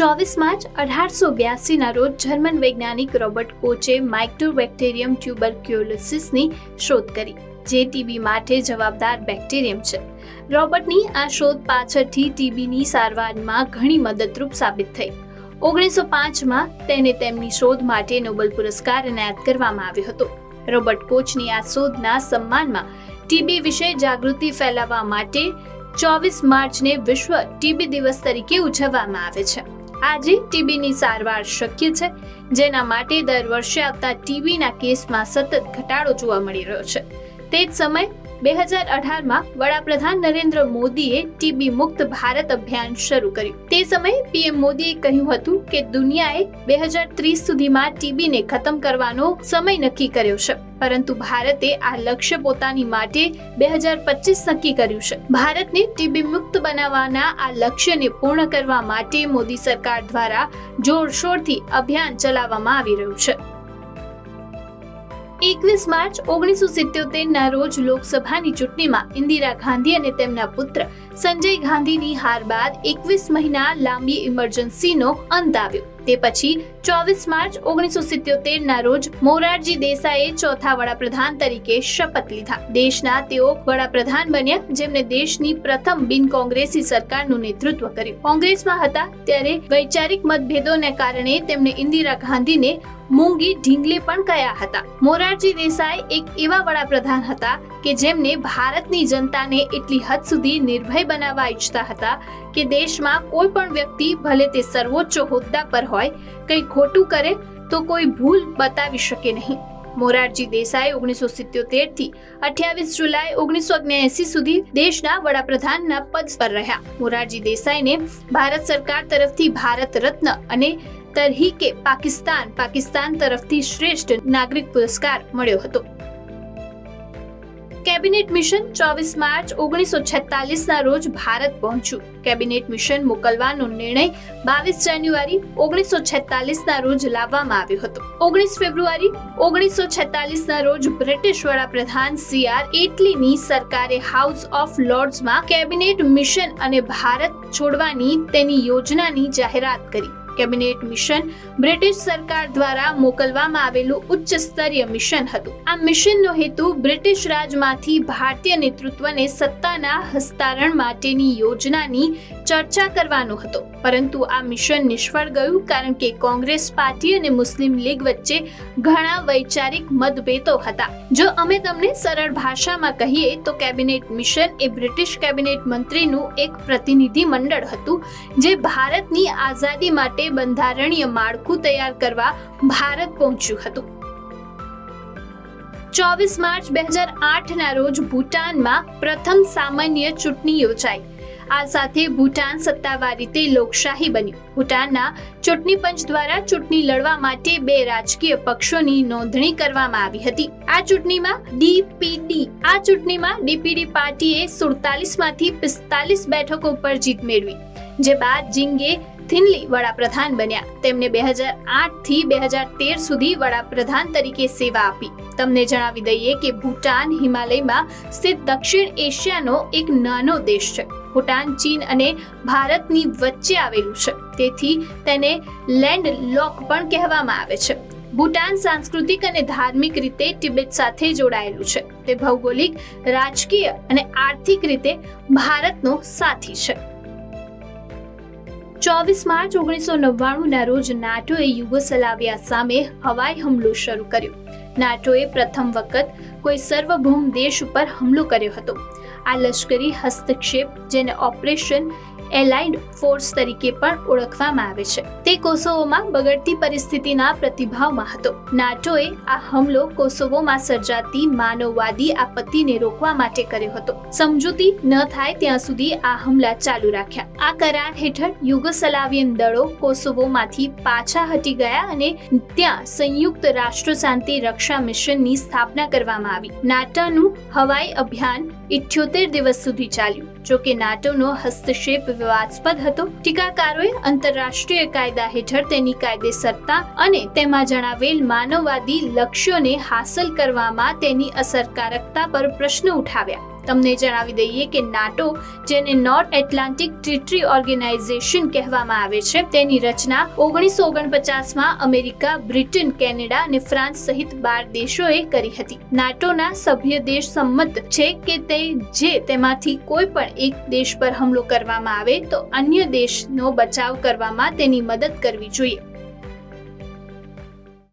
ચોવીસ માર્ચ અઢારસો બ્યાસીના રોજ જર્મન વૈજ્ઞાનિક રોબર્ટ કોચે માઇક્રોબેક્ટેરિયમ ટ્યુબરક્યુલોસિસની શોધ કરી, જે ટીબી માટે જવાબદાર બેક્ટેરિયમ છે. રોબર્ટની આ શોધ પાછળથી ટીબીની સારવારમાં ઘણી મદદરૂપ સાબિત થઈ. ઓગણીસો પાંચમાં તેને તેમની શોધ માટે નોબેલ પુરસ્કાર એનાયત કરવામાં આવ્યો હતો. રોબર્ટ કોચની આ શોધના સન્માનમાં ટીબી વિશે જાગૃતિ ફેલાવવા માટે ચોવીસ માર્ચને વિશ્વ ટીબી દિવસ તરીકે ઉજવવામાં આવે છે. આજે ટીબીની સારવાર શક્ય છે, જેના માટે દર વર્ષે આવતા ટીબીના કેસમાં સતત ઘટાડો જોવા મળી રહ્યો છે. તે જ સમય બે હજાર અઢારમાં વડાપ્રધાન નરેન્દ્ર મોદીએ ટીબી મુક્ત ભારત અભિયાન શરૂ કર્યું. તે સમયે પીએમ મોદીએ કહ્યું હતું કે દુનિયાએ બે હજાર ત્રીસ સુધીમાં ટીબીને ખતમ કરવાનો સમય નક્કી કર્યો છે. પરંતુ ભારતે આ લક્ષ્ય પોતાની માટે બે હજાર પચીસ નક્કી કર્યું છે. ભારતને ટીબી મુક્ત બનાવવાના આ લક્ષ્યને પૂર્ણ કરવા માટે મોદી સરકાર દ્વારા જોરશોરથી અભિયાન ચલાવવામાં આવી રહ્યું છે. એકવીસ માર્ચ ઓગણીસો સિત્યોતેરના રોજ લોકસભાની ચૂંટણીમાં ઇન્દિરા ગાંધી અને તેમના પુત્ર સંજય ગાંધીની હાર બાદ એકવીસ મહિના લાંબી ઇમરજન્સીનો અંત આવ્યો. તે પછી ચોવીસ માર્ચ ઓગણીસો સિત્યોતેરના રોજ મોરારજી દેસાઈએ ચોથા વડાપ્રધાન તરીકે શપથ લીધા. દેશના તેઓ વડાપ્રધાન બન્યા જેમને દેશની પ્રથમ બિન કોંગ્રેસી સરકારનું નેતૃત્વ કર્યું. કોંગ્રેસમાં હતા ત્યારે વૈચારિક મતભેદોને કારણે તેમણે ઇન્દિરા ગાંધીને મૂંગી, ઢીંગલી પણ કયા હતા? મોરારજી દેસાઈ એક એવા વડાપ્રધાન હતા કે જેમને ભારતની જનતાને એટલી હદ સુધી નિર્ભય બનાવવા ઈચ્છતા હતા કે દેશમાં કોઈ પણ વ્યક્તિ, ભલે તે સર્વોચ્ચ હોદ્દા પર હોય, કંઈ ખોટું કરે, તો કોઈ ભૂલ બતાવી શકે નહીં. મોરારજી દેસાઈ ઓગણીસો સિત્યોતેરથી અઠ્યાવીસ જુલાઈ ઓગણીસો ઓગણએસી સુધી દેશના વડાપ્રધાનના પદ પર રહ્યા. મોરારજી દેસાઈને ભારત સરકાર તરફથી ભારત રત્ન અને તરહીકે પાકિસ્તાન પાકિસ્તાન તરફથી શ્રેષ્ઠ નાગરિક પુરસ્કાર મળ્યો હતો. કેબિનેટ મિશન ચોવીસ માર્ચ ઓગણીસો છેતાલીસના રોજ ભારત પહોંચ્યું. કેબિનેટ મિશન મોકલવાનો નિર્ણય બાવીસ જાન્યુઆરી ઓગણીસો છેતાલીસના રોજ લાવવામાં આવ્યો હતો. ઓગણીસ ફેબ્રુઆરી ઓગણીસો છેતાલીસના રોજ બ્રિટિશ વડાપ્રધાન સી આર એટલીની સરકારે હાઉસ ઓફ લોર્ડ્સમાં કેબિનેટ મિશન અને ભારત છોડવાની તેની યોજનાની જાહેરાત કરી. કેબિનેટ મિશન બ્રિટિશ સરકાર દ્વારા મોકલવામાં આવેલું ઉચ્ચ સ્તરીય મિશન હતું. આ મિશનનો હેતુ બ્રિટિશ રાજમાંથી ભારતીય નેતૃત્વને સત્તાના હસ્તારણ માટેની યોજનાની ચર્ચા કરવાનો હતો. પરંતુ આ મિશન નિષ્ફળ ગયું કારણ કે કોંગ્રેસ પાર્ટી અને મુસ્લિમ લીગ વચ્ચે ઘણા વૈચારિક મતભેદો હતા. જો અમે તમને સરળ ભાષામાં કહીએ તો કેબિનેટ મિશન એ બ્રિટિશ કેબિનેટ મંત્રીનું એક પ્રતિનિધિ મંડળ હતું, જે ભારતની આઝાદી માટે બંધારણીય માળખું તૈયાર કરવા ભારત પહોંચ્યું હતું. ચોવીસ માર્ચ બે હજાર આઠના રોજ ભૂટાનમાં પ્રથમ સામાન્ય ચૂંટણી યોજાઈ. આ સાથે ભૂટાન સત્તાવાર રીતે લોકશાહી બન્યું. ભૂટાનના ચૂંટણી પંચ દ્વારા ચૂંટણી લડવા માટે બે રાજકીય પક્ષોની નોંધણી કરવામાં આવી હતી. આ ચૂંટણીમાં ડીપીડી આ ચૂંટણીમાં ડીપીડી પાર્ટીએ સુડતાલીસમાંથી પિસ્તાલીસ બેઠકો પર જીત મેળવી. જે બાદ જિંગે થિનલી વડાપ્રધાન બન્યા. તેમને બે હજાર આઠથી બે હજાર તેર સુધી વડાપ્રધાન તરીકે સેવા આપી. તમને જણાવી દઈએ કે ભૂટાન હિમાલયમાં સ્થિત દક્ષિણ એશિયાનો એક નાનો દેશ છે. ભૂટાન, ચીન અને ભારતની વચ્ચે આવેલું છે. તેથી તેને લેન્ડ લોક પણ કહેવામાં આવે છે. ભૂટાન સાંસ્કૃતિક અને ધાર્મિક રીતે તિબેટ સાથે જોડાયેલું છે. તે ભૌગોલિક, રાજકીય અને આર્થિક રીતે ભારતનો સાથી છે. ચોવીસ માર્ચ ઓગણીસો નવ્વાણુંના રોજ નાટોએ યુગોસલાવિયા સામે હવાઈ હુમલો શરૂ કર્યો. નાટોએ પ્રથમ વખત કોઈ સર્વભૌમ દેશ ઉપર હુમલો કર્યો હતો. આ લશ્કરી હસ્તક્ષેપ, જેને ઓપરેશન એલાઇડ ફોર્સ તરીકે પણ ઓળખવામાં આવે છે, તે કોસોવોમાં બગડતી પરિસ્થિતિના પ્રતિભાવમાં હતો. નાટોએ આ હુમલો કોસોવોમાં સર્જાતી માનવવાદી આપત્તિને રોકવા માટે કર્યો હતો. સમજૂતી ન થાય ત્યાં સુધી આ હુમલા ચાલુ રાખ્યા. આ કરાર હેઠળ યુગોસલાવિયન દળો કોસોવોમાંથી પાછા હટી ગયા અને ત્યાં સંયુક્ત રાષ્ટ્ર શાંતિ રક્ષા મિશનની સ્થાપના કરવામાં આવી. નાટાનું હવાઈ અભિયાન ઇઠ્યોતેર દિવસ સુધી ચાલ્યું. જો કે નાટોનો હસ્તક્ષેપ વિવાદાસ્પદ હતો. ટીકાકારોએ આંતરરાષ્ટ્રીય કાયદા હેઠળ તેની કાયદેસરતા અને તેમાં જણાવેલ માનવવાદી લક્ષ્યોને હાંસલ કરવામાં તેની અસરકારકતા પર પ્રશ્ન ઉઠાવ્યા. તમને જણાવી દઈએ કે નાટો, જેને નોર્થ એટલાન્ટિક ટ્રીટરી ઓર્ગેનાઇઝેશન કહેવામાં આવે છે, તેની રચના ઓગણીસો ઓગણપચાસમાં અમેરિકા, બ્રિટન, કેનેડા અને ફ્રાન્સ સહિત બાર દેશોએ કરી હતી. નાટોના સભ્ય દેશ સંમત છે કે તે જે તેમાંથી કોઈ પણ એક દેશ પર હુમલો કરવામાં આવે તો અન્ય દેશનો બચાવ કરવામાં તેની મદદ કરવી જોઈએ.